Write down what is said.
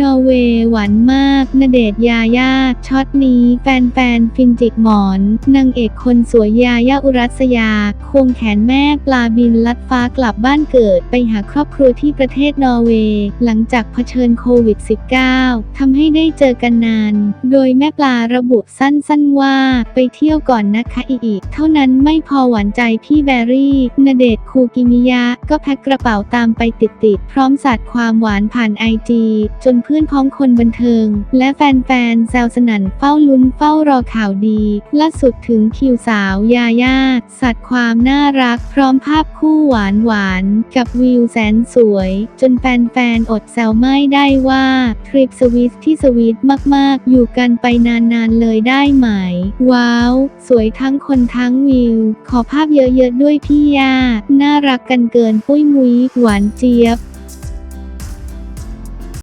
นอร์เวย์หวานมากณเดชยาย่าช็อตนี้แฟนๆฟินจิกหมอน นางเอกคนสวยยาย่าอุรัสยา ควงแขนแม่ปลาบินลัดฟ้ากลับบ้านเกิดไปหาครอบครัวที่ประเทศนอร์เวย์ หลังจากเผชิญโควิด -19 ทำให้ได้เจอกันนาน โดยแม่ปลาระบุสั้นๆว่า ไปเที่ยวก่อนนะคะอีก เท่านั้นไม่พอหวานใจพี่แบรี่ณเดชคูกิมิยะก็แพ็คกระเป๋าตามไปติดๆพร้อมสัดความหวานผ่านไอจีจนเพื่อนพ้องคนบันเทิง และแฟนๆแซวสนั่นเฝ้าลุ้นเฝ้ารอข่าวดีล่าสุดถึงคิวสาวยาย่าสัดความน่ารัก พร้อมภาพคู่หวานหวานๆกับวิวแสนสวย จนแฟนๆอดแซวไม่ได้ว่าทริปสวิสที่สวีทมากๆ อยู่กันไปนานๆเลยได้ไหม ว้าว สวยทั้งคนทั้งวิว ขอภาพเยอะๆด้วยพี่ย่าน่ารักกันเกินปุ้ยมุ้ยหวานเจี๊ยบ